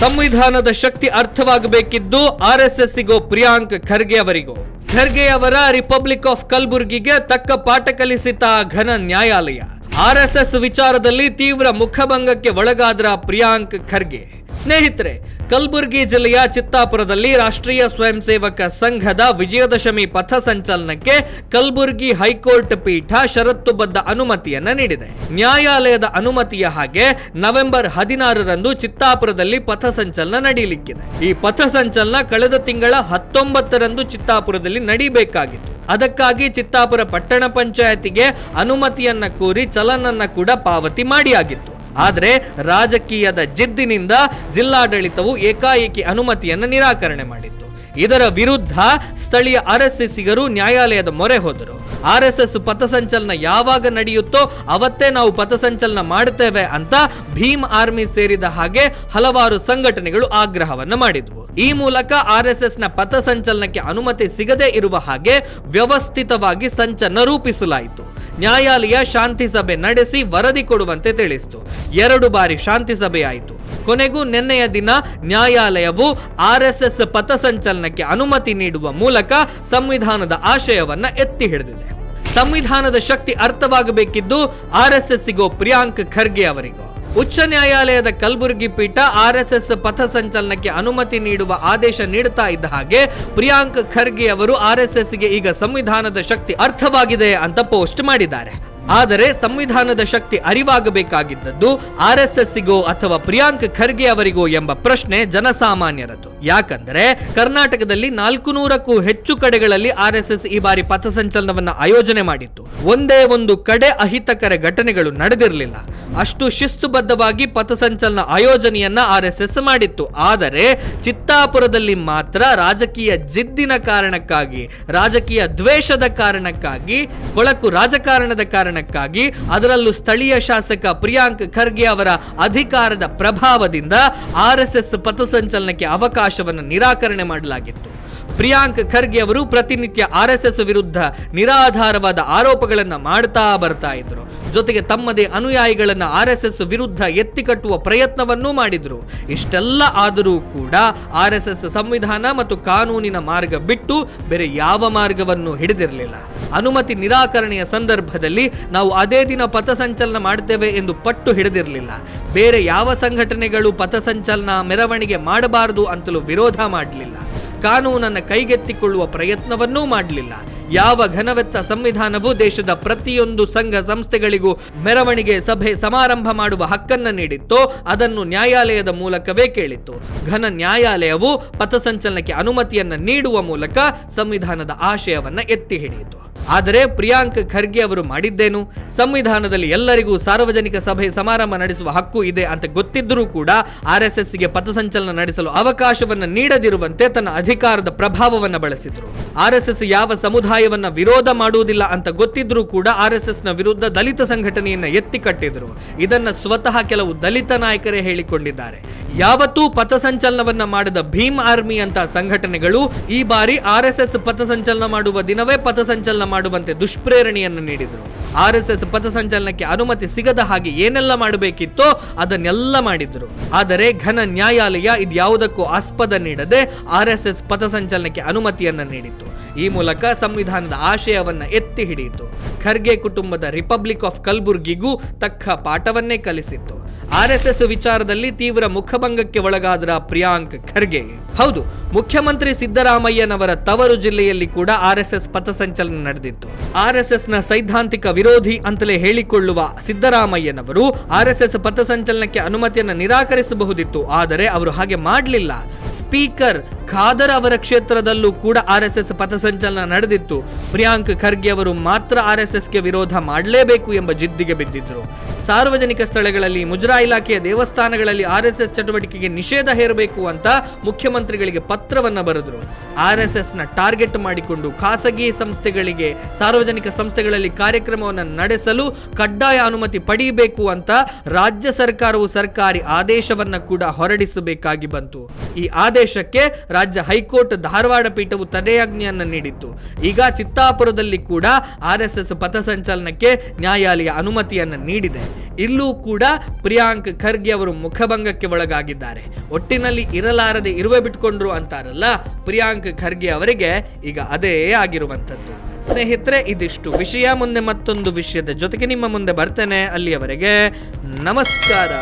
ಸಂವಿಧಾನದ ಶಕ್ತಿ ಅರ್ಥವಾಗಬೇಕಿದ್ದು ಆರ್ ಎಸ್ ಎಸ್ಸಿಗೋ ಪ್ರಿಯಾಂಕ್ ಖರ್ಗೆ ಅವರಿಗೂ. ಖರ್ಗೆ ಅವರ ರಿಪಬ್ಲಿಕ್ ಆಫ್ ಕಲ್ಬುರ್ಗಿಗೆ ತಕ್ಕ ಪಾಠ ಕಲಿಸಿತ ಘನ ನ್ಯಾಯಾಲಯ. ಆರ್ ಎಸ್ ಎಸ್ ವಿಚಾರದಲ್ಲಿ ತೀವ್ರ ಮುಖಭಂಗಕ್ಕೆ ಒಳಗಾದ್ರ ಪ್ರಿಯಾಂಕ್ ಖರ್ಗೆ. ಸ್ನೇಹಿತರೆ, ಕಲಬುರಗಿ ಜಿಲ್ಲೆಯ ಚಿತ್ತಾಪುರದಲ್ಲಿ ರಾಷ್ಟ್ರೀಯ ಸ್ವಯಂ ಸೇವಕ ಸಂಘದ ವಿಜಯದಶಮಿ ಪಥ ಸಂಚಲನಕ್ಕೆ ಕಲಬುರಗಿ ಹೈಕೋರ್ಟ್ ಪೀಠ ಷರತ್ತುಬದ್ಧ ಅನುಮತಿಯನ್ನ ನೀಡಿದೆ. ನ್ಯಾಯಾಲಯದ ಅನುಮತಿಯ ಹಾಗೆ ನವೆಂಬರ್ ಹದಿನಾರರಂದು ಚಿತ್ತಾಪುರದಲ್ಲಿ ಪಥ ಸಂಚಲನ ನಡೆಯಲಿಕ್ಕಿದೆ ಈ ಪಥ ಸಂಚಲನ ಕಳೆದ ತಿಂಗಳ ಹತ್ತೊಂಬತ್ತರಂದು ಚಿತ್ತಾಪುರದಲ್ಲಿ ನಡೀಬೇಕಾಗಿತ್ತು. ಅದಕ್ಕಾಗಿ ಚಿತ್ತಾಪುರ ಪಟ್ಟಣ ಪಂಚಾಯತಿಗೆ ಅನುಮತಿಯನ್ನ ಕೋರಿ ಚಲನನ್ನ ಕೂಡ ಪಾವತಿ ಮಾಡಿಯಾಗಿತ್ತು. ಆದರೆ ರಾಜಕೀಯದ ಜಿದ್ದಿನಿಂದ ಜಿಲ್ಲಾಡಳಿತವು ಏಕಾಏಕಿ ಅನುಮತಿಯನ್ನು ನಿರಾಕರಣೆ ಮಾಡಿತ್ತು. ಇದರ ವಿರುದ್ಧ ಸ್ಥಳೀಯ ಆರ್ಎಸ್ಎಸ್ಸಿಗರು ನ್ಯಾಯಾಲಯದ ಮೊರೆ ಹೋದರು. ಆರ್ಎಸ್ಎಸ್ ಪಥಸಂಚಲನ ಯಾವಾಗ ನಡೆಯುತ್ತೋ ಅವತ್ತೇ ನಾವು ಪಥಸಂಚಲನ ಮಾಡುತ್ತೇವೆ ಅಂತ ಭೀಮ್ ಆರ್ಮಿ ಸೇರಿದ ಹಾಗೆ ಹಲವಾರು ಸಂಘಟನೆಗಳು ಆಗ್ರಹವನ್ನು ಮಾಡಿದ್ವು. ಈ ಮೂಲಕ ಆರ್ ಎಸ್ ಎಸ್ನ ಪಥಸಂಚಲನಕ್ಕೆ ಅನುಮತಿ ಸಿಗದೇ ಇರುವ ಹಾಗೆ ವ್ಯವಸ್ಥಿತವಾಗಿ ಸಂಚಲನ ರೂಪಿಸಲಾಯಿತು. ನ್ಯಾಯಾಲಯ ಶಾಂತಿ ಸಭೆ ನಡೆಸಿ ವರದಿ ಕೊಡುವಂತೆ ತಿಳಿಸಿತು. ಎರಡು ಬಾರಿ ಶಾಂತಿ ಸಭೆ ಆಯಿತು ಕೊನೆಗೂ ನಿನ್ನೆಯ ದಿನ ನ್ಯಾಯಾಲಯವು ಆರ್ ಎಸ್ ಎಸ್ ಪಥಸಂಚಲನಕ್ಕೆ ಅನುಮತಿ ನೀಡುವ ಮೂಲಕ ಸಂವಿಧಾನದ ಆಶಯವನ್ನ ಎತ್ತಿ ಹಿಡಿದಿದೆ. ಸಂವಿಧಾನದ ಶಕ್ತಿ ಅರ್ಥವಾಗಬೇಕಿದ್ದು ಆರ್ಎಸ್ಎಸ್ಸಿಗೋ ಪ್ರಿಯಾಂಕ್ ಖರ್ಗೆ ಅವರಿಗೂ. ಉಚ್ಚ ನ್ಯಾಯಾಲಯದ ಕಲಬುರಗಿ ಪೀಠ ಆರ್ಎಸ್ಎಸ್ ಪಥಸಂಚಲನಕ್ಕೆ ಅನುಮತಿ ನೀಡುವ ಆದೇಶ ನೀಡುತ್ತಾ ಇದ್ದ ಹಾಗೆ ಪ್ರಿಯಾಂಕ್ ಖರ್ಗೆ ಅವರು ಆರ್ಎಸ್ಎಸ್ಗೆ ಈಗ ಸಂವಿಧಾನದ ಶಕ್ತಿ ಅರ್ಥವಾಗಿದೆ ಅಂತ ಪೋಸ್ಟ್ ಮಾಡಿದ್ದಾರೆ. ಆದರೆ ಸಂವಿಧಾನದ ಶಕ್ತಿ ಅರಿವಾಗಬೇಕಾಗಿದ್ದದ್ದು ಆರ್ ಎಸ್ ಎಸ್ಸಿಗೋ ಅಥವಾ ಪ್ರಿಯಾಂಕ್ ಖರ್ಗೆ ಅವರಿಗೋ ಎಂಬ ಪ್ರಶ್ನೆ ಜನಸಾಮಾನ್ಯರದ್ದು. ಯಾಕಂದ್ರೆ ಕರ್ನಾಟಕದಲ್ಲಿ ನಾಲ್ಕು ನೂರಕ್ಕೂ ಹೆಚ್ಚು ಕಡೆಗಳಲ್ಲಿ ಆರ್ ಎಸ್ ಎಸ್ ಈ ಬಾರಿ ಪಥಸಂಚಲನವನ್ನು ಆಯೋಜನೆ ಮಾಡಿತ್ತು. ಒಂದೇ ಒಂದು ಕಡೆ ಅಹಿತಕರ ಘಟನೆಗಳು ನಡೆದಿರಲಿಲ್ಲ. ಅಷ್ಟು ಶಿಸ್ತುಬದ್ಧವಾಗಿ ಪಥಸಂಚಲನ ಆಯೋಜನೆಯನ್ನ ಎಸ್ ಮಾಡಿತ್ತು. ಆದರೆ ಚಿತ್ತಾಪುರದಲ್ಲಿ ಮಾತ್ರ ರಾಜಕೀಯ ಜಿದ್ದಿನ ಕಾರಣಕ್ಕಾಗಿ, ರಾಜಕೀಯ ದ್ವೇಷದ ಕಾರಣಕ್ಕಾಗಿ, ಕೊಳಕು ರಾಜಕಾರಣದ ಕಾರಣಕ್ಕಾಗಿ ಅದರಲ್ಲೂ ಸ್ಥಳೀಯ ಶಾಸಕ ಪ್ರಿಯಾಂಕ್ ಖರ್ಗೆ ಅವರ ಅಧಿಕಾರದ ಪ್ರಭಾವದಿಂದ ಆರ್ ಎಸ್ ಎಸ್ ಪಥಸಂಚಲನಕ್ಕೆ ಅವಕಾಶವನ್ನು ನಿರಾಕರಣೆ ಮಾಡಲಾಗಿತ್ತು. ಪ್ರಿಯಾಂಕ್ ಖರ್ಗೆ ಅವರು ಪ್ರತಿನಿತ್ಯ ಆರ್ ವಿರುದ್ಧ ನಿರಾಧಾರವಾದ ಆರೋಪಗಳನ್ನು ಮಾಡ್ತಾ ಬರ್ತಾ ಇದ್ರು. ಜೊತೆಗೆ ತಮ್ಮದೇ ಅನುಯಾಯಿಗಳನ್ನ ಆರ್ ವಿರುದ್ಧ ಎತ್ತಿ ಎತ್ತಿಕಟ್ಟುವ ಪ್ರಯತ್ನವನ್ನೂ ಮಾಡಿದ್ರು. ಇಷ್ಟೆಲ್ಲ ಆದರೂ ಕೂಡ ಆರ್ ಸಂವಿಧಾನ ಮತ್ತು ಕಾನೂನಿನ ಮಾರ್ಗ ಬಿಟ್ಟು ಬೇರೆ ಯಾವ ಮಾರ್ಗವನ್ನು ಹಿಡಿದಿರಲಿಲ್ಲ. ಅನುಮತಿ ನಿರಾಕರಣೆಯ ಸಂದರ್ಭದಲ್ಲಿ ನಾವು ಅದೇ ದಿನ ಪಥಸಂಚಲನ ಮಾಡ್ತೇವೆ ಎಂದು ಪಟ್ಟು ಹಿಡಿದಿರಲಿಲ್ಲ. ಬೇರೆ ಯಾವ ಸಂಘಟನೆಗಳು ಪಥಸಂಚಲನ ಮೆರವಣಿಗೆ ಮಾಡಬಾರದು ಅಂತಲೂ ವಿರೋಧ ಮಾಡಲಿಲ್ಲ. ಕಾನೂನನ್ನು ಕೈಗೆತ್ತಿಕೊಳ್ಳುವ ಪ್ರಯತ್ನವನ್ನೂ ಮಾಡಲಿಲ್ಲ. ಯಾವ ಘನವೆತ್ತ ಸಂವಿಧಾನವು ದೇಶದ ಪ್ರತಿಯೊಂದು ಸಂಘ ಸಂಸ್ಥೆಗಳಿಗೂ ಮೆರವಣಿಗೆ ಸಭೆ ಸಮಾರಂಭ ಮಾಡುವ ಹಕ್ಕನ್ನು ನೀಡಿತ್ತೋ ಅದನ್ನು ನ್ಯಾಯಾಲಯದ ಮೂಲಕವೇ ಕೇಳಿತ್ತು. ಘನ ನ್ಯಾಯಾಲಯವು ಪಥಸಂಚಲನಕ್ಕೆ ಅನುಮತಿಯನ್ನು ನೀಡುವ ಮೂಲಕ ಸಂವಿಧಾನದ ಆಶಯವನ್ನ ಎತ್ತಿ ಹಿಡಿಯಿತು. ಆದರೆ ಪ್ರಿಯಾಂಕ್ ಖರ್ಗೆ ಅವರು ಮಾಡಿದ್ದೇನು? ಸಂವಿಧಾನದಲ್ಲಿ ಎಲ್ಲರಿಗೂ ಸಾರ್ವಜನಿಕ ಸಭೆ ಸಮಾರಂಭ ನಡೆಸುವ ಹಕ್ಕು ಇದೆ ಅಂತ ಗೊತ್ತಿದ್ದರೂ ಕೂಡ ಆರ್ ಎಸ್ ಎಸ್ಗೆ ಪಥಸಂಚಲನ ನಡೆಸಲು ಅವಕಾಶವನ್ನು ನೀಡದಿರುವಂತೆ ತನ್ನ ಅಧಿಕಾರದ ಪ್ರಭಾವವನ್ನು ಬಳಸಿದ್ರು. ಆರ್ ಯಾವ ಸಮುದಾಯವನ್ನ ವಿರೋಧ ಮಾಡುವುದಿಲ್ಲ ಅಂತ ಗೊತ್ತಿದ್ರೂ ಕೂಡ ಆರ್ ಎಸ್ ಎಸ್ನ ವಿರುದ್ಧ ದಲಿತ ಸಂಘಟನೆಯನ್ನ ಎತ್ತಿ ಕಟ್ಟಿದ್ರು. ಇದನ್ನ ಸ್ವತಃ ಕೆಲವು ದಲಿತ ನಾಯಕರೇ ಹೇಳಿಕೊಂಡಿದ್ದಾರೆ. ಯಾವತ್ತೂ ಪಥಸಂಚಲನವನ್ನ ಮಾಡಿದ ಭೀಮ್ ಆರ್ಮಿ ಅಂತ ಸಂಘಟನೆಗಳು ಈ ಬಾರಿ ಆರ್ ಎಸ್ ಎಸ್ ಪಥಸಂಚಲನ ಮಾಡುವ ದಿನವೇ ಪಥಸಂಚಲನ ಮಾಡುವಂತೆ ದುಷ್ಪ್ರೇರಣೆಯನ್ನು ನೀಡಿದರು. ಆರ್ ಎಸ್ ಎಸ್ ಪಥಸಂಚಲನಕ್ಕೆ ಅನುಮತಿ ಸಿಗದ ಹಾಗೆ ಏನೆಲ್ಲ ಮಾಡಬೇಕಿತ್ತೋ ಅದನ್ನೆಲ್ಲ ಮಾಡಿದ್ರು. ಆದರೆ ಘನ ನ್ಯಾಯಾಲಯ ಇದ್ಯಾವುದಕ್ಕೂ ಆಸ್ಪದ ನೀಡದೆ ಆರ್ ಎಸ್ ಎಸ್ ಪಥಸಂಚಲನಕ್ಕೆ ಅನುಮತಿಯನ್ನ ನೀಡಿತ್ತು. ಈ ಮೂಲಕ ಸಂವಿಧಾನದ ಆಶಯವನ್ನ ಎತ್ತಿ ಹಿಡಿಯಿತು. ಖರ್ಗೆ ಕುಟುಂಬದ ರಿಪಬ್ಲಿಕ್ ಆಫ್ ಕಲ್ಬುರ್ಗಿಗೂ ತಕ್ಕ ಪಾಠವನ್ನೇ ಕಲಿಸಿತ್ತು. ಆರ್ ಎಸ್ ಎಸ್ ವಿಚಾರದಲ್ಲಿ ತೀವ್ರ ಮುಖಭಂಗಕ್ಕೆ ಒಳಗಾದ್ರ ಪ್ರಿಯಾಂಕ್ ಖರ್ಗೆ. ಹೌದು, ಮುಖ್ಯಮಂತ್ರಿ ಸಿದ್ದರಾಮಯ್ಯನವರ ತವರು ಜಿಲ್ಲೆಯಲ್ಲಿ ಕೂಡ ಆರ್ ಎಸ್ ಎಸ್ ಪಥಸಂಚಲನ ನಡೆದಿತ್ತು. ಆರ್ ಎಸ್ ಎಸ್ನ ಸೈದ್ಧಾಂತಿಕ ವಿರೋಧಿ ಅಂತಲೇ ಹೇಳಿಕೊಳ್ಳುವ ಸಿದ್ದರಾಮಯ್ಯನವರು ಆರ್ ಎಸ್ ಎಸ್ ಪಥಸಂಚಲನಕ್ಕೆ ಅನುಮತಿಯನ್ನು ನಿರಾಕರಿಸಬಹುದಿತ್ತು, ಆದರೆ ಅವರು ಹಾಗೆ ಮಾಡಲಿಲ್ಲ. ಸ್ಪೀಕರ್ ಖಾದರ್ ಅವರ ಕ್ಷೇತ್ರದಲ್ಲೂ ಕೂಡ ಆರ್ ಎಸ್ ಎಸ್ ಪಥಸಂಚಲನ ನಡೆದಿತ್ತು. ಪ್ರಿಯಾಂಕ್ ಖರ್ಗೆ ಅವರು ಮಾತ್ರ ಆರ್ ಎಸ್ ಎಸ್ಗೆ ವಿರೋಧ ಮಾಡಲೇಬೇಕು ಎಂಬ ಜಿದ್ದಿಗೆ ಬಿದ್ದಿದ್ರು. ಸಾರ್ವಜನಿಕ ಸ್ಥಳಗಳಲ್ಲಿ ಮುಜರಾ ಇಲಾಖೆಯ ದೇವಸ್ಥಾನಗಳಲ್ಲಿ ಆರ್ ಎಸ್ ಎಸ್ ಚಟುವಟಿಕೆಗೆ ನಿಷೇಧ ಹೇರಬೇಕು ಅಂತ ಮುಖ್ಯಮಂತ್ರಿಗಳಿಗೆ ಪತ್ರವನ್ನ ಬರೆದ್ರು. ಆರ್ ಎಸ್ ಎಸ್ನ ಟಾರ್ಗೆಟ್ ಮಾಡಿಕೊಂಡು ಖಾಸಗಿ ಸಂಸ್ಥೆಗಳಿಗೆ, ಸಾರ್ವಜನಿಕ ಸಂಸ್ಥೆಗಳಲ್ಲಿ ಕಾರ್ಯಕ್ರಮವನ್ನು ನಡೆಸಲು ಕಡ್ಡಾಯ ಅನುಮತಿ ಪಡೆಯಬೇಕು ಅಂತ ರಾಜ್ಯ ಸರ್ಕಾರವು ಸರ್ಕಾರಿ ಆದೇಶವನ್ನ ಕೂಡ ಹೊರಡಿಸಬೇಕಾಗಿ ಬಂತು. ಈ ಆದೇಶಕ್ಕೆ ರಾಜ್ಯ ಹೈಕೋರ್ಟ್ ಧಾರವಾಡ ಪೀಠವು ತಡೆಯಾಜ್ಞೆಯನ್ನು ನೀಡಿತ್ತು. ಈಗ ಚಿತ್ತಾಪುರದಲ್ಲಿ ಕೂಡ ಆರ್ ಎಸ್ ಎಸ್ ಪಥಸಂಚಲನಕ್ಕೆ ನ್ಯಾಯಾಲಯ ಅನುಮತಿಯನ್ನು ನೀಡಿದೆ. ಇಲ್ಲೂ ಕೂಡ ಪ್ರಿಯಾಂಕ್ ಖರ್ಗೆ ಅವರು ಮುಖಭಂಗಕ್ಕೆ ಒಳಗಾಗಿದ್ದಾರೆ. ಒಟ್ಟಿನಲ್ಲಿ ಇರಲಾರದೆ ಇರುವೆ ಬಿಟ್ಕೊಂಡ್ರು ಅಂತಾರಲ್ಲ, ಪ್ರಿಯಾಂಕ್ ಖರ್ಗೆ ಅವರಿಗೆ ಈಗ ಅದೇ ಆಗಿರುವಂಥದ್ದು. ಸ್ನೇಹಿತರೆ, ಇದಿಷ್ಟು ವಿಷಯ. ಮುಂದೆ ಮತ್ತೊಂದು ವಿಷಯದ ಜೊತೆಗೆ ನಿಮ್ಮ ಮುಂದೆ ಬರ್ತೇನೆ. ಅಲ್ಲಿಯವರೆಗೆ ನಮಸ್ಕಾರ.